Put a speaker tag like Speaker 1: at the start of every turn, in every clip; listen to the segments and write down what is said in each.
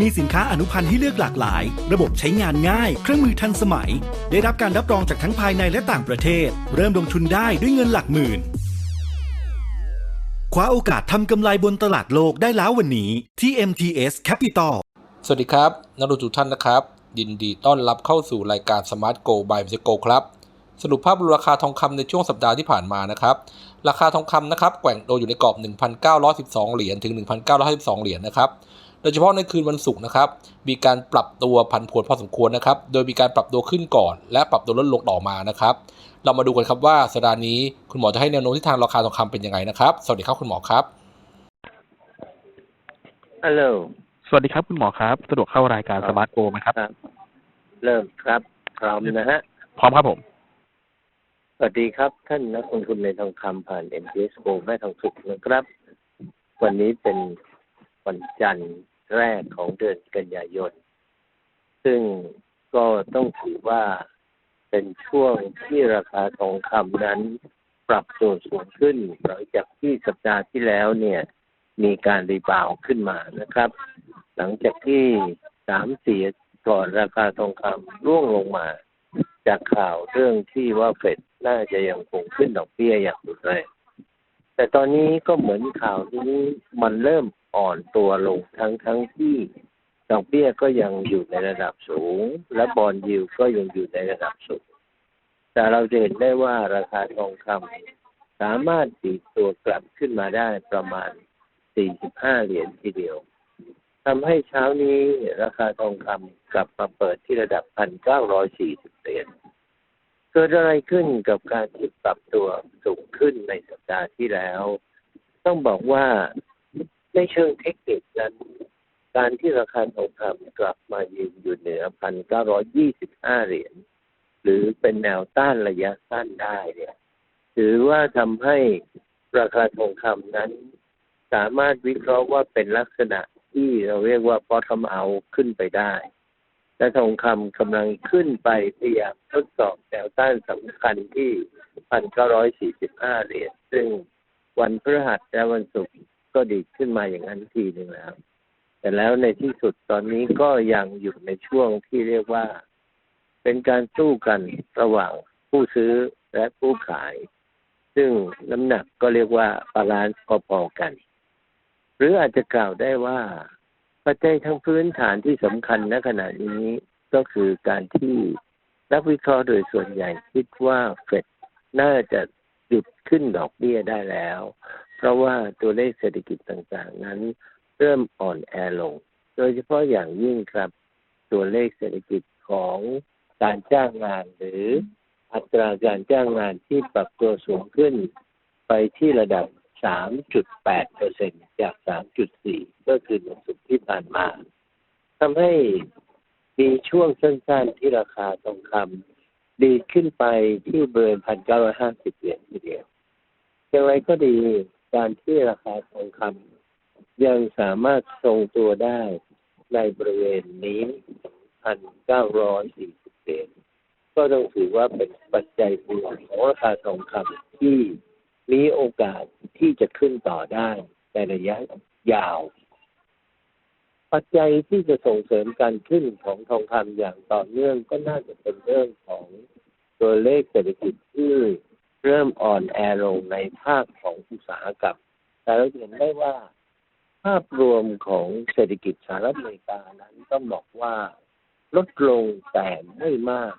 Speaker 1: มีสินค้าอนุพันธ์ให้เลือกหลากหลาย ระบบใช้งานง่าย เครื่องมือทันสมัย ได้รับการรับรองจากทั้งภายในและต่างประเทศ เริ่มลงทุนได้ด้วยเงินหลักหมื่น คว้าโอกาสทำกำไรบนตลาดโลกได้แล้ววันนี้ที่ MTS Capital
Speaker 2: สวัสดีครับ นักลงทุนทุกท่านนะครับ ยินดีต้อนรับเข้าสู่รายการ Smart Go by m r Go ครับสรุปภาพรวมราคาทองคำในช่วงสัปดาห์ที่ผ่านมานะครับ ราคาทองคำนะครับแกว่งโดอยู่ในกรอบ 1,912 เหรียญถึง 1,952เหรียญนะครับ โดยเฉพาะในคืนวันศุกร์นะครับมีการปรับตัวผันผวนพอสมควรนะครับ โดยมีการปรับตัวขึ้นก่อน และปรับตัวลดลงต่อมานะครับ เรามาดูกันครับว่าสัปดาห์นี้คุณหมอจะให้แนวโน้มที่ทางราคาทองคำเป็นยังไงนะครับ สวัสดีครับคุณหมอครับ
Speaker 3: ฮัลโหล
Speaker 4: สวัสดีครับคุณหมอครับ สะดวกเข้ารายการ
Speaker 3: ครับ
Speaker 4: สมาร์ทโกไหมครับ
Speaker 3: ครับ เริ่มครับพร้อมนะฮะ
Speaker 4: พร้อมครับผม
Speaker 3: สวัสดีครับ ท่านนักลงทุนในทองคำผ่าน MTS Go แม่ทองสุขนะครับ วันนี้เป็นวันจันทร์ แรกของเดือนกันยายน ซึ่งก็ต้องถือว่าเป็นช่วงที่ราคาทองคำนั้นปรับตัวสูงขึ้นหลังจากที่สัปดาห์ที่แล้วเนี่ย มีการรีบาวขึ้นมานะครับ หลังจากที่สามสี่ก่อนราคาทองคำร่วงลงมา จากข่าวเรื่องที่ว่าเฟดน่าจะยังคงขึ้นดอกเบี้ยอย่างรุนแรง แต่ตอนนี้ก็เหมือนข่าวที่นี้มันเริ่มอ่อนตัวลงทั้งทั้งที่ดอกเบี้ยก็ยังอยู่ในระดับสูง และบอลยิวก็ยังอยู่ในระดับสูง แต่เราจะเห็นได้ว่าราคาทองคำสามารถตีตัวกลับขึ้นมาได้ประมาณ 45 เหรียญทีเดียวทำให้เช้านี้ราคาทองคำกลับมาเปิดที่ระดับ 1,940 เหรียญ เกิดอะไรขึ้นกับการที่ปรับตัวสูงขึ้นในสัปดาห์ที่แล้ว ต้องบอกว่าในเชิงเทคนิคนั้น การที่ราคาทองคำกลับมายืนอยู่เหนือ1,925เหรียญหรือเป็นแนวต้านระยะสั้นได้เนี่ยถือว่าทำให้ราคาทองคำนั้น สามารถวิเคราะห์ว่าเป็นลักษณะที่เราเรียกว่า bottom out ขึ้นไปได้ และทองคำกำลังขึ้นไปพยายามทดสอบแนวต้านสำคัญที่ 1,945 เหรียญซึ่งวันพฤหัสและวันศุกร์ก็ดีขึ้นมาอย่างนั้นทีหนึ่งแล้ว แต่แล้วในที่สุดตอนนี้ก็ยังอยู่ในช่วงที่เรียกว่า เป็นการสู้กันระหว่างผู้ซื้อและผู้ขาย ซึ่งน้ำหนักก็เรียกว่าบาลานซ์พอๆกัน หรืออาจจะกล่าวได้ว่า ปัจจัยทางพื้นฐานที่สำคัญณขณะนี้ก็คือการที่นักวิเคราะห์โดยส่วนใหญ่คิดว่าเฟดน่าจะหยุดขึ้นดอกเบี้ยได้แล้ว เพราะว่าตัวเลขเศรษฐกิจต่างๆ นั้นเริ่มอ่อนแอลง โดยเฉพาะอย่างยิ่งครับ ตัวเลขเศรษฐกิจของการจ้างงานหรืออัตราการจ้างงานที่ปรับตัวสูงขึ้นไปที่ระดับ 3.8เปอร์เซ็นจาก 3.4ก็คือในสุดที่ผ่านมาทำให้มีช่วงสั้นๆที่ราคาทองคำดีขึ้นไปที่เบอร์1,950เหรียญทีเดียวอย่างไรก็ดีการที่ราคาทองคำยังสามารถทรงตัวได้ในบริเวณนี้1,940เหรียญก็ต้องถือว่าเป็นปัจจัยบวกของราคาทองคำที่มีโอกาส ที่จะขึ้นต่อได้ในระยะยาว ปัจจัยที่จะส่งเสริมการขึ้นของทองคำอย่างต่อเนื่องก็น่าจะเป็นเรื่องของตัวเลขเศรษฐกิจที่เริ่มอ่อนแอลงในภาคของอุตสาหกรรมแต่เราเห็นได้ว่าภาพรวมของเศรษฐกิจสหรัฐอเมริกานั้นต้องบอกว่าลดลงแต่ไม่มาก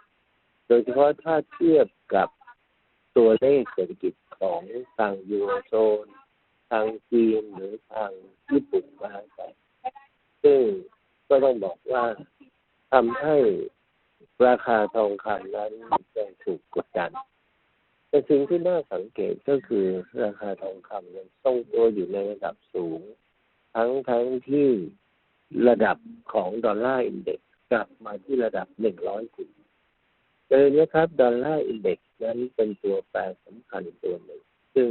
Speaker 3: โดยเฉพาะถ้าเทียบกับตัวเลขเศรษฐกิจ ของทางยูโรโซนทางจีนหรือทางญี่ปุ่นมาไปซึ่งก็ต้องบอกว่าทำให้ราคาทองคำนั้นยังถูกกดดัน แต่สิ่งที่น่าสังเกตก็คือราคาทองคำยังทรงตัวอยู่ในระดับสูง ทั้งทั้งที่ระดับของดอลลาร์อินเด็กซ์กลับมาที่ระดับหนึ่งร้อยจุด เลยนะครับดอลลาร์อินเด็กซ์นั้นเป็นตัวแปรสำคัญตัวหนึ่ง ซึ่ง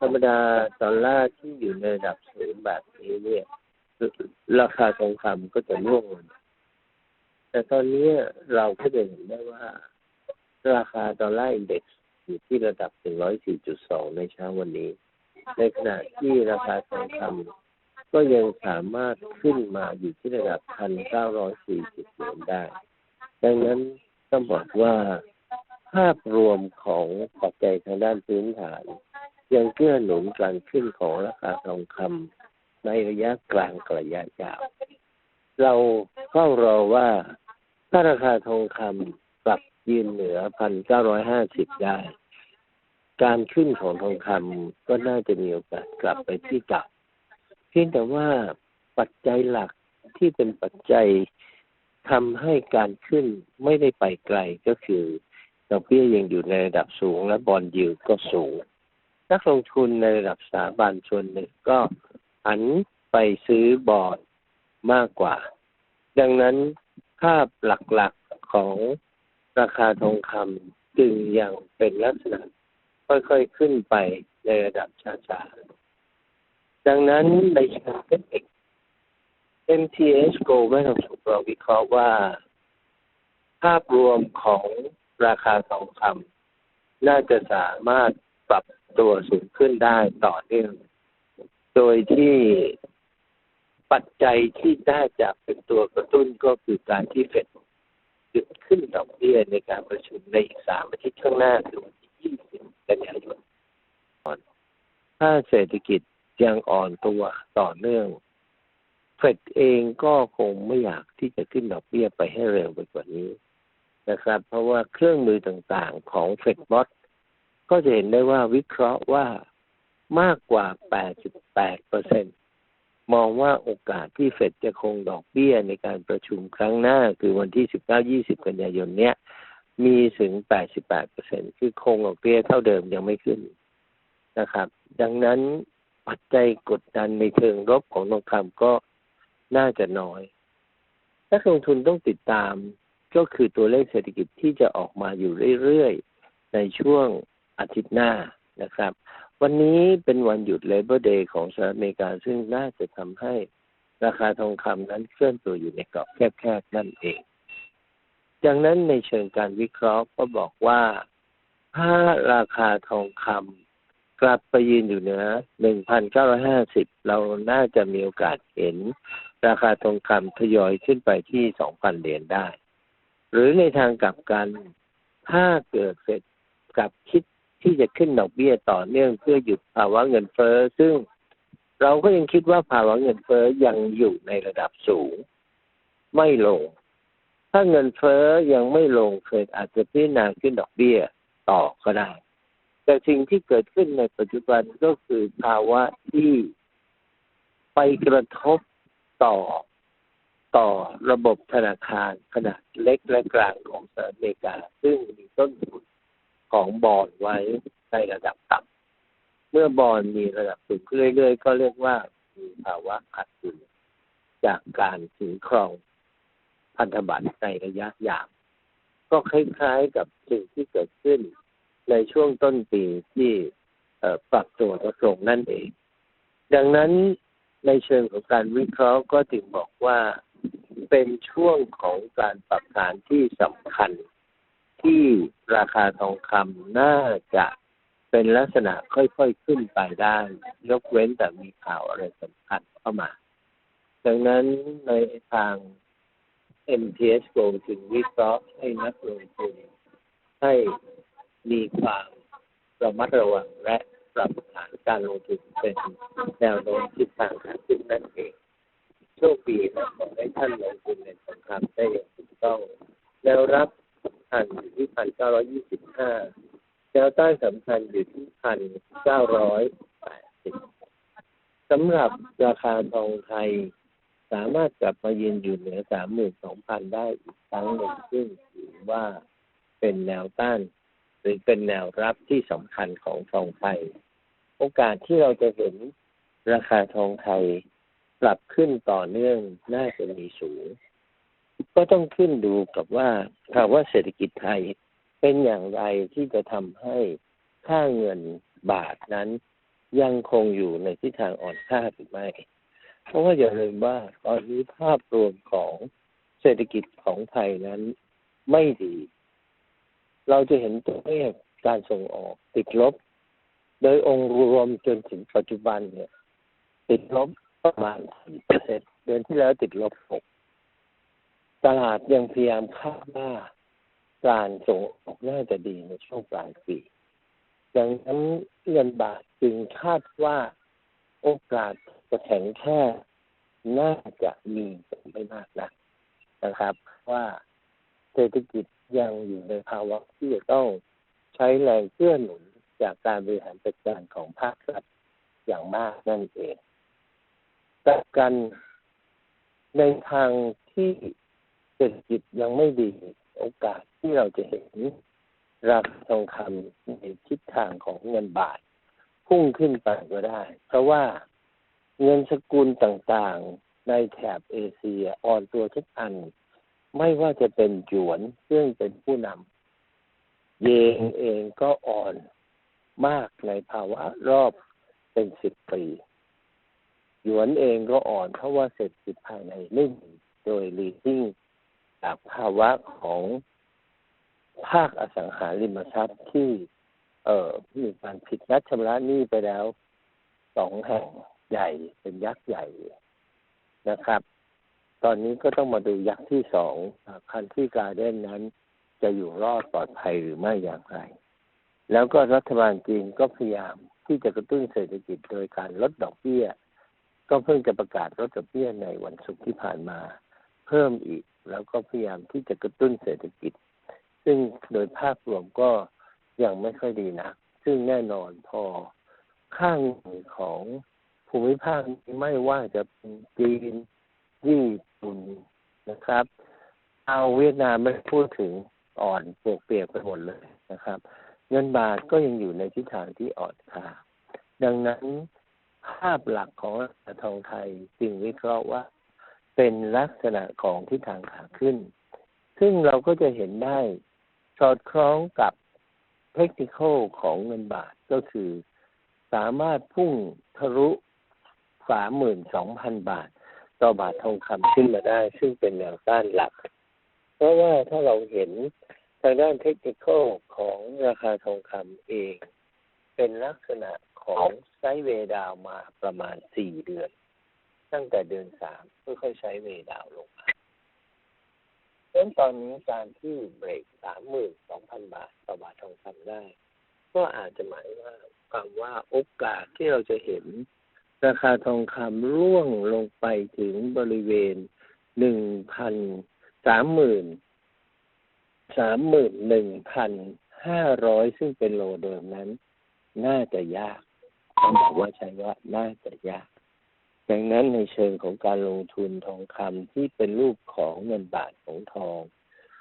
Speaker 3: ธรรมดาดอลลาร์ที่อยู่ในระดับสูงแบบนี้เนี่ย ราคาทองคำก็จะร่วงลงแต่ตอนนี้เราก็จะเห็นได้ว่า ราคาดอลลาร์อินเด็กซ์อยู่ที่ระดับ 104.2 ในเช้าวันนี้ ในขณะที่ราคาทองคำก็ยังสามารถขึ้นมาอยู่ที่ระดับ 1,940เหรียญได้ ดังนั้น ต้องบอกว่าภาพรวมของปัจจัยทางด้านพื้นฐาน ยังเกื้อหนุนการขึ้นของราคาทองคำในระยะกลางกับระยะยาว เราเฝ้ารอว่าถ้าราคาทองคำกลับยืนเหนือ1,950ได้ การขึ้นของทองคำก็น่าจะมีโอกาสกลับไปที่เก่าเพียงแต่ว่าปัจจัยหลักที่เป็นปัจจัย ทำให้การขึ้นไม่ได้ไปไกลก็คือดอกเบี้ยยังอยู่ในระดับสูงและบอลยิวก็สูง นักลงทุนในระดับสถาบันชนหนึ่งก็หันไปซื้อบอลมากกว่า ดังนั้นภาพหลักๆของราคาทองคำจึงยังเป็นลักษณะค่อยๆขึ้นไปในระดับช้าๆดังนั้นในเชิงเทคนิค MTS Go ไม่ต้องเราวิเคราะห์ว่า ภาพรวมของราคาทองคำน่าจะสามารถปรับตัวสูงขึ้นได้ต่อเนื่อง โดยที่ปัจจัยที่น่าจะเป็นตัวกระตุ้นก็คือการที่เฟดหยุดขึ้นดอกเบี้ยในการประชุมในอีกสามอาทิตย์ข้างหน้าคือวันที่ 20 กันยายนถ้าเศรษฐกิจยังอ่อนตัวต่อเนื่อง เฟดเองก็คงไม่อยากที่จะขึ้นดอกเบี้ยไปให้เร็วไปกว่านี้นะครับ เพราะว่าเครื่องมือต่างๆของเฟดบอสก็จะเห็นได้ว่าวิเคราะห์ว่ามากกว่า 8.8เปอร์เซ็นมองว่าโอกาสที่เฟดจะคงดอกเบี้ยในการประชุมครั้งหน้า คือวันที่ 19-20 กันยายนเนี้ยมีถึง 88เปอร์เซ็นคือคงดอกเบี้ยเท่าเดิมยังไม่ขึ้นนะครับ ดังนั้นปัจจัยกดดันในเชิงลบของทองคำก็ น่าจะน้อยนักลงทุนต้องติดตามก็คือตัวเลขเศรษฐกิจที่จะออกมาอยู่เรื่อยๆ ในช่วงอาทิตย์หน้านะครับ วันนี้เป็นวันหยุด Labor Day ของสหรัฐอเมริกา ซึ่งน่าจะทำให้ราคาทองคำนั้นเคลื่อนตัวอยู่ในกรอบแคบๆ นั่นเอง ดังนั้นในเชิงการวิเคราะห์ก็บอกว่า ถ้าราคาทองคำ กลับไปยืนอยู่เหนือ 1,950 เราน่าจะมีโอกาสเห็น ราคาทองคำทยอยขึ้นไปที่ 2,000 เหรียญได้ หรือในทางกลับกัน ถ้าเกิดเฟดกลับคิดที่จะขึ้นดอกเบี้ยต่อเนื่องเพื่อหยุดภาวะเงินเฟ้อ ซึ่งเราก็ยังคิดว่าภาวะเงินเฟ้อยังอยู่ในระดับสูง ไม่ลง ถ้าเงินเฟ้อยังไม่ลงเฟดอาจจะพิจารณาขึ้นดอกเบี้ยต่อก็ได้ แต่สิ่งที่เกิดขึ้นในปัจจุบันก็คือภาวะที่ไปกระทบต่อต่อระบบธนาคารขนาดเล็กและกลางของสหรัฐอเมริกา ซึ่งมีต้นทุนของบอลไว้ในระดับต่ำเมื่อบอลมีระดับสูงขึ้นเรื่อยๆ ก็เรียกว่ามีภาวะขาดทุนจากการถือครองพันธบัตรในระยะยาวก็คล้ายๆกับสิ่งที่เกิดขึ้น ในช่วงต้นปีที่ปรับตัวลดลงนั่นเอง ดังนั้นในเชิงของการวิเคราะห์ก็ถึงบอกว่าเป็นช่วงของการปรับฐานที่สำคัญ ที่ราคาทองคำน่าจะเป็นลักษณะค่อยๆขึ้นไปได้ ยกเว้นแต่มีข่าวอะไรสำคัญเข้ามา ดังนั้นในทาง MTS Go ถึงวิเคราะห์ให้นักลงทุนให้ มีความระมัดระวังและปรับฐานการลงทุนเป็นแนวโน้มทิศทางขาขึ้นนั่นเองโชคดีนะขอให้ท่านลงทุนในทองคำได้อย่างถูกต้องแนวรับคัญอยู่ที่พันเก้าร้อยี่สิบห้าแนวต้านสำคัญอยู่ที่พันเก้าร้อยแปดสิบสำหรับราคาทองไทย สามารถกลับมายืนอยู่เหนือสามหมื่นสองพันได้อีกครั้งหนึ่งซึ่งถือว่าเป็นแนวต้าน รือเป็นแนวรับที่สำคัญของทองไทย โอกาสที่เราจะเห็นราคาทองไทยปรับขึ้นต่อเนื่องน่าจะมีสูง ก็ต้องขึ้นดูกับว่าภาวะเศรษฐกิจไทยเป็นอย่างไรที่จะทำให้ค่าเงินบาทนั้นยังคงอยู่ในทิศทางอ่อนค่าหรือไม่ เพราะว่าอย่าลืมว่าตอนนี้ภาพรวมของเศรษฐกิจของไทยนั้นไม่ดี เราจะเห็นตัวเลขการส่งออกติดลบ โดยองค์รวมจนถึงปัจจุบันเนี่ย ติดลบประมาณ4เปอร์เซ็นเดือนที่แล้วติดลบ6ตลาดยังพยายามคาดว่าการส่งออกน่าจะดีในช่วงปลายปีดังนั้นเงินบาทจึงคาดว่าโอกาสจะแข็งแค่น่าจะมีไม่มากนะนะครับ ว่าเศรษฐกิจ ยังอยู่ในภาวะที่จะต้องใช้แรงเพื่อหนุนจากการบริหารจัดการของภาครัฐอย่างมากนั่นเองแต่กันในทางที่เศรษฐกิจยังไม่ดีโอกาสที่เราจะเห็นราคาทองคำในทิศทางของเงินบาท พุ่งขึ้นไปก็ได้ เพราะว่าเงินสกุลต่างๆ ในแถบเอเชียอ่อนตัวทุกอัน ไม่ว่าจะเป็นหยวนซึ่งเป็นผู้นำเยนเองก็อ่อนมากในภาวะรอบเป็นสิบปีหยวนเองก็อ่อนเพราะว่าเศรษฐกิจภายในไม่ดีโดยลีดิ้งจากภาวะของภาคอสังหาริมทรัพย์ที่ เอ่อมีการผิดนัดชำระหนี้ไปแล้วสองแห่งใหญ่เป็นยักษ์ใหญ่นะครับ ตอนนี้ก็ต้องมาดูยักษ์ที่สองคันที่การเด้นนั้น จะอยู่รอดปลอดภัยหรือไม่อย่างไร แล้วก็รัฐบาลจีนก็พยายามที่จะกระตุ้นเศรษฐกิจโดยการลดดอกเบี้ย ก็เพิ่งจะประกาศลดดอกเบี้ยในวันศุกร์ที่ผ่านมา เพิ่มอีกแล้วก็พยายามที่จะกระตุ้นเศรษฐกิจ ซึ่งโดยภาพรวมก็ยังไม่ค่อยดีนะซึ่งแน่นอนพอข้างของภูมิภาคไม่ว่าจะเป็นจีนญี่ ปุ่นนะครับ เอาเวียดนามไม่พูดถึงอ่อนปวกเปียกไปหมดเลยนะครับ เงินบาทก็ยังอยู่ในทิศทางที่อ่อนค่าดังนั้นภาพหลักของราคาทองไทยจึงวิเคราะห์ว่าเป็นลักษณะของทิศทางขาขึ้น ซึ่งเราก็จะเห็นได้สอดคล้องกับเทคนิคของเงินบาทก็คือ สามารถพุ่งทะลุสามหมื่นสองพันบาท ต่อบาททองคำขึ้นมาได้ ซึ่งเป็นแนวต้านหลัก เพราะว่าถ้าเราเห็นทางด้านเทคนิคของราคาทองคำเอง เป็นลักษณะของไซเวดาวมาประมาณสี่เดือน ตั้งแต่เดือนสามค่อยๆใช้เวดาวลงมาเพราะฉะนั้นตอนนี้การที่เบรกสามหมื่นสองพันบาทต่อบาททองคำได้ ก็อาจจะหมายว่าความว่าโอกาสที่เราจะเห็น ราคาทองคำร่วงลงไปถึงบริเวณหนึ่งพันสามหมื่นสามหมื่นหนึ่งพันห้าร้อยซึ่งเป็นโลเดิมนั้น น่าจะยากต้องบอกว่าใช่ว่าน่าจะยาก ดังนั้นในเชิงของการลงทุนทองคำที่เป็นรูปของเงินบาทของทอง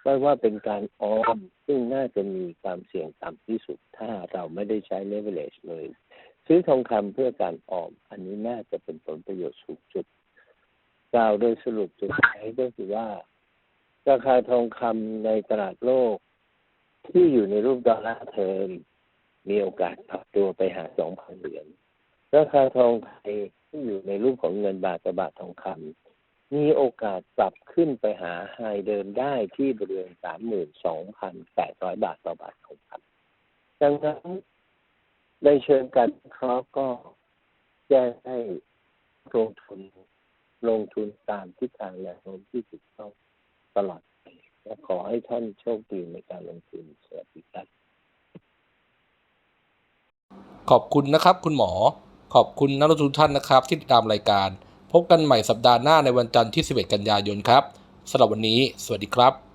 Speaker 3: ไม่ว่าเป็นการออมซึ่งน่าจะมีความเสี่ยงต่ำที่สุดถ้าเราไม่ได้ใช้ leverage เลย ซื้อทองคำเพื่อการออม อันนี้น่าจะเป็นผลประโยชน์สูงสุดกล่าวโดยสรุปสุดท้ายก็คือว่า ราคาทองคำในตลาดโลก ที่อยู่ในรูปดอลลาร์เทอมมีโอกาสปรับตัวไปหา2,000เหรียญราคาทองไทยที่อยู่ในรูปของเงินบาทกับบาททองคำมีโอกาสปรับขึ้นไปหาไฮเดิมได้ที่บริเวณ32,800บาทต่อบาททองคำดังนั้น ในเชิงการเคราะห์ก็แจ้งให้ลงทุนลงทุนตามทิศทางแนวโน้มที่ถูกต้องตลอดและขอให้ท่านโชคดีในการลงทุนสวัสดีครับ
Speaker 2: ขอบคุณนะครับคุณหมอ ขอบคุณนักลงทุนท่านนะครับ ที่ติดตามรายการ พบกันใหม่สัปดาห์หน้าในวันจันทร์ที่ 11 กันยายนครับสำหรับวันนี้ สวัสดีครับ